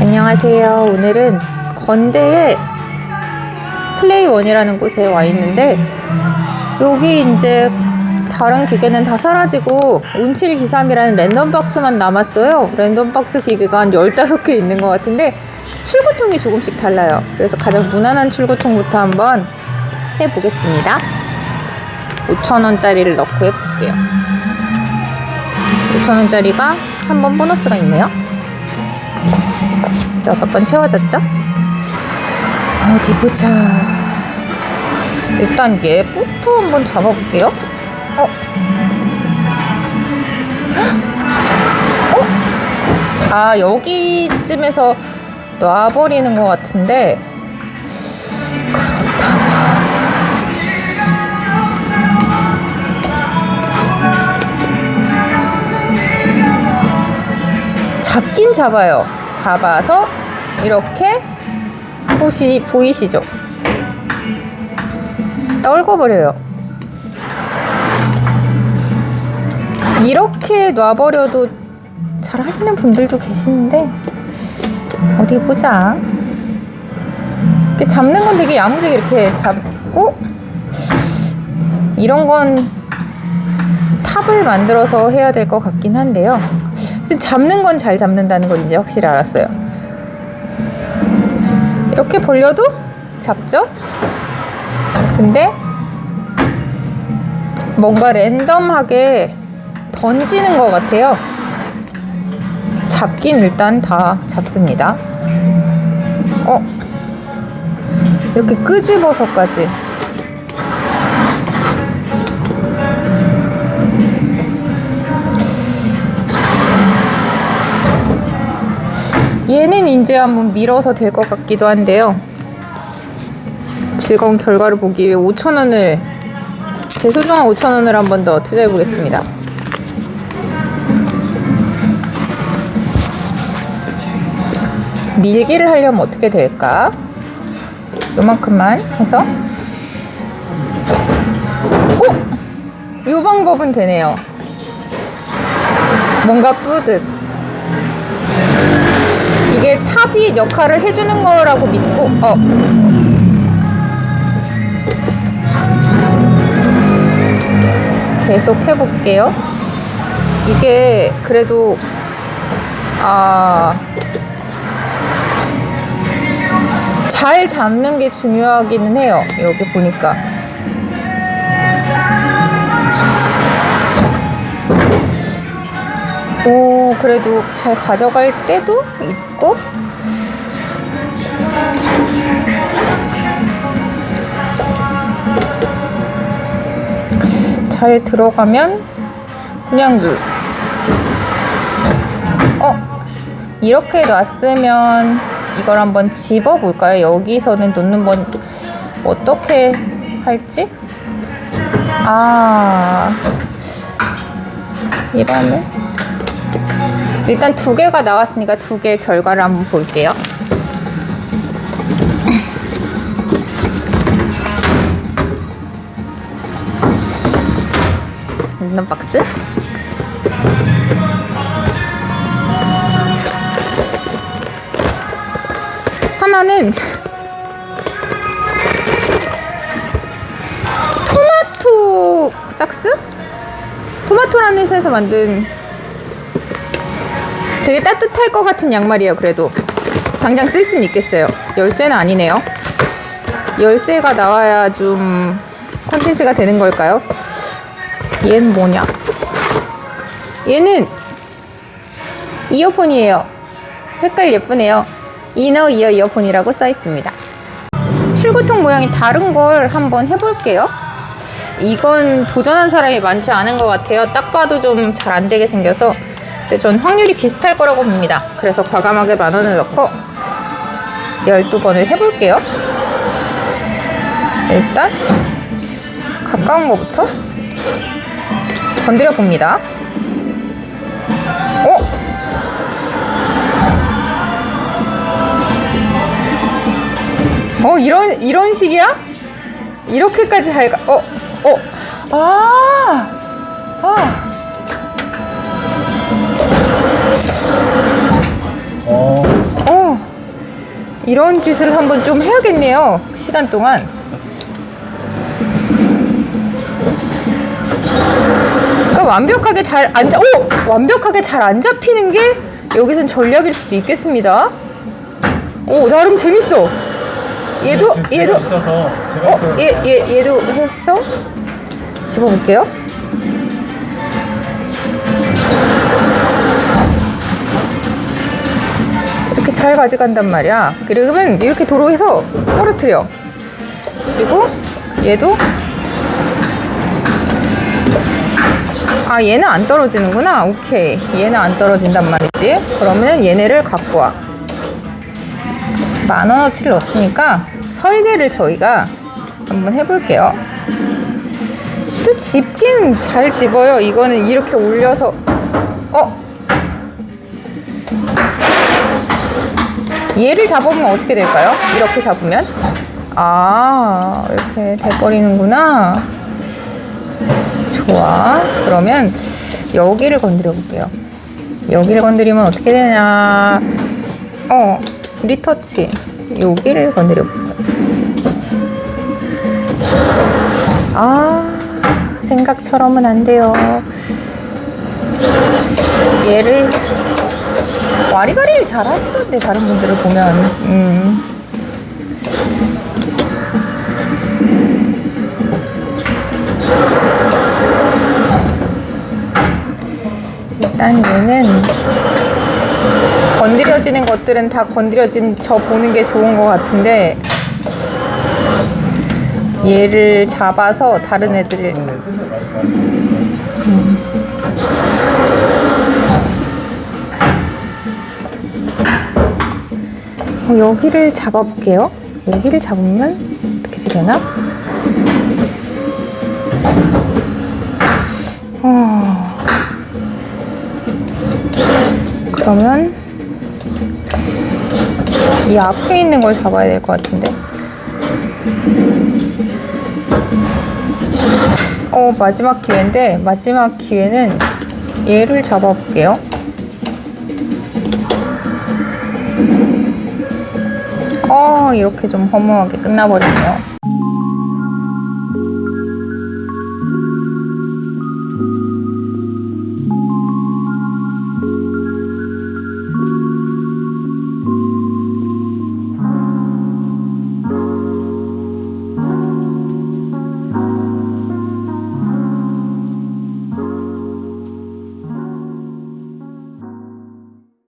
안녕하세요. 오늘은 건대의 플레이원이라는 곳에 와 있는데 여기 이제 다른 기계는 다 사라지고 운칠기삼이라는 랜덤박스만 남았어요. 랜덤박스 기계가 한 15개 있는 것 같은데 출구통이 조금씩 달라요. 그래서 가장 무난한 출구통부터 한번 해보겠습니다. 5,000원짜리를 넣고 해볼게요. 5,000원짜리가 한 번 보너스가 있네요. 여섯 번 채워졌죠? 어디 보자. 일단 얘부터 한번 잡아볼게요. 어? 어? 아, 여기쯤에서 놔버리는 것 같은데. 잡긴 잡아요. 잡아서 이렇게 보시 보이시죠? 떨궈버려요. 이렇게 놔버려도 잘 하시는 분들도 계시는데 어디 보자. 이렇게 잡는 건 되게 야무지게 이렇게 잡고 이런 건 탑을 만들어서 해야 될 것 같긴 한데요. 잡는 건 잘 잡는다는 걸 이제 확실히 알았어요. 이렇게 벌려도 잡죠? 근데 뭔가 랜덤하게 던지는 것 같아요. 잡긴 일단 다 잡습니다. 어? 이렇게 끄집어서까지. 얘는 이제 한번 밀어서 될 것 같기도 한데요. 즐거운 결과를 보기 위해 5,000원을 제 소중한 5,000원을 한 번 더 투자해 보겠습니다. 밀기를 하려면 어떻게 될까? 요만큼만 해서 오! 요 방법은 되네요. 뭔가 뿌듯. 이게 탑이 역할을 해주는 거라고 믿고 어 계속 해볼게요. 이게 그래도 아. 잘 잡는 게 중요하기는 해요. 여기 보니까. 오, 그래도 잘 가져갈 때도 있고. 잘 들어가면 그냥 물. 어, 이렇게 놨으면 이걸 한번 집어 볼까요? 여기서는 놓는 번 어떻게 할지? 아, 이러면 일단 두 개가 나왔으니까 두개 결과를 한번 볼게요. 랜덤 박스. 하나는 토마토 삭스? 토마토라는 회사에서 만든 되게 따뜻할 것 같은 양말이에요. 그래도 당장 쓸 수는 있겠어요. 열쇠는 아니네요. 열쇠가 나와야 좀 컨텐츠가 되는 걸까요? 얘는 뭐냐? 얘는 이어폰이에요. 색깔 예쁘네요. 이너 이어 이어폰이라고 써 있습니다. 출구통 모양이 다른 걸 한번 해볼게요. 이건 도전한 사람이 많지 않은 것 같아요. 딱 봐도 좀 잘 안 되게 생겨서. 근데 전 확률이 비슷할 거라고 봅니다. 그래서 과감하게 만 원을 넣고 12번을 해볼게요. 일단 가까운 거부터 건드려 봅니다. 어? 어 이런 이런 식이야? 이렇게까지 잘 가? 어? 어? 아! 아! 이런 짓을 한번 좀 해야겠네요. 시간 동안. 그러니까 완벽하게 잘안 잡, 오! 완벽하게 잘 안 잡히는 게 여기선 전략일 수도 있겠습니다. 오, 나름 재밌어. 얘도, 제가 얘도, 있어서 제가 어, 얘, 얘, 얘도 해서 집어볼게요. 잘 가져간단 말이야. 그러면 이렇게 도로에서 떨어뜨려. 그리고 얘도 아 얘는 안 떨어지는구나. 오케이. 얘는 안 떨어진단 말이지. 그러면 얘네를 갖고 와. 만 원어치를 넣었으니까 설계를 저희가 한번 해볼게요. 또 집기는 잘 집어요. 이거는 이렇게 올려서 어 얘를 잡으면 어떻게 될까요? 이렇게 잡으면 아 이렇게 돼버리는구나. 좋아. 그러면 여기를 건드려 볼게요. 여기를 건드리면 어떻게 되냐? 어 리터치 여기를 건드려 볼게요. 아 생각처럼은 안 돼요. 얘를 와리가리를 잘 하시던데 다른 분들을 보면 음. 일단 얘는 건드려지는 것들은 다 건드려진 저 보는 게 좋은 것 같은데 얘를 잡아서 다른 애들을 어, 여기를 잡아볼게요. 여기를 잡으면 어떻게 되려나? 어... 그러면 이 앞에 있는 걸 잡아야 될 것 같은데. 어, 마지막 기회인데, 마지막 기회는 얘를 잡아볼게요. 어, 이렇게 좀 허무하게 끝나버리네요.